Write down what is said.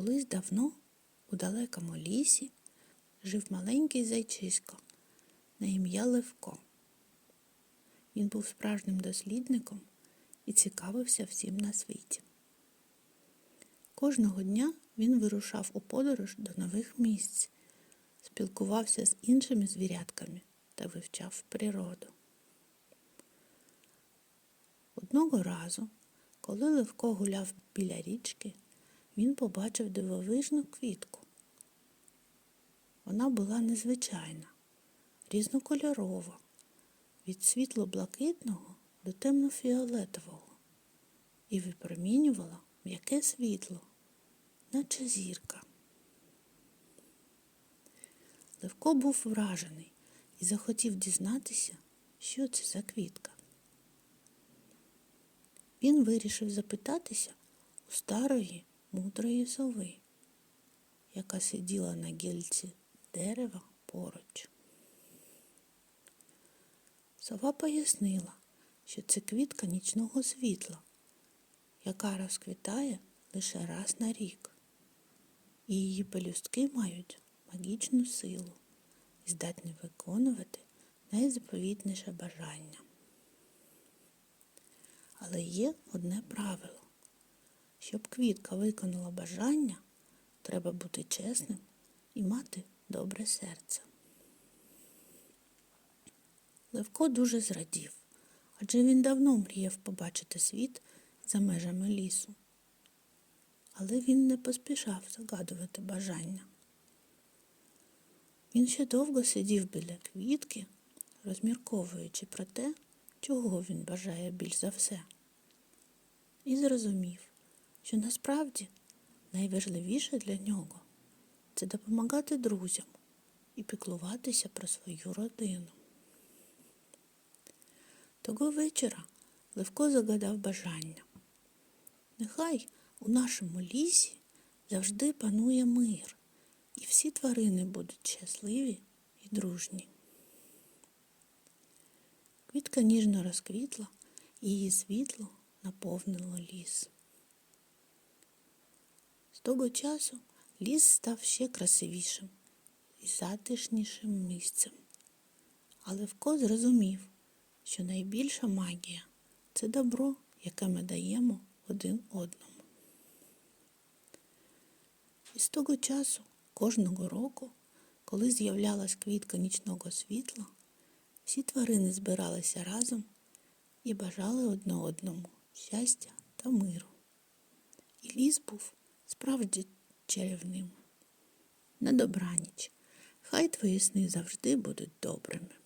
Колись давно у далекому лісі жив маленький зайчисько на ім'я Левко. Він був справжнім дослідником і цікавився всім на світі. Кожного дня він вирушав у подорож до нових місць, спілкувався з іншими звірятками та вивчав природу. Одного разу, коли Левко гуляв біля річки, він побачив дивовижну квітку. Вона була незвичайна, різнокольорова, від світло-блакитного до темно-фіолетового і випромінювала м'яке світло, наче зірка. Левко був вражений і захотів дізнатися, що це за квітка. Він вирішив запитатися у старої мудрої сови, яка сиділа на гільці дерева поруч. Сова пояснила, що це квітка нічного світла, яка розквітає лише раз на рік, і її пелюстки мають магічну силу і здатні виконувати найзаповітніше бажання. Але є одне правило. Щоб квітка виконала бажання, треба бути чесним і мати добре серце. Левко дуже зрадів, адже він давно мріяв побачити світ за межами лісу. Але він не поспішав загадувати бажання. Він ще довго сидів біля квітки, розмірковуючи про те, чого він бажає більш за все, і зрозумів, що насправді найважливіше для нього це допомагати друзям і піклуватися про свою родину. Того вечора Левко загадав бажання. Нехай у нашому лісі завжди панує мир, і всі тварини будуть щасливі і дружні. Квітка ніжно розквітла, і її світло наповнило ліс. Того часу ліс став ще красивішим і затишнішим місцем. Але Левко зрозумів, що найбільша магія це добро, яке ми даємо один одному. І з того часу, кожного року, коли з'являлась квітка нічного світла, всі тварини збиралися разом і бажали одне одному щастя та миру. І ліс був справді чарівним. На добраніч, хай твої сни завжди будуть добрими.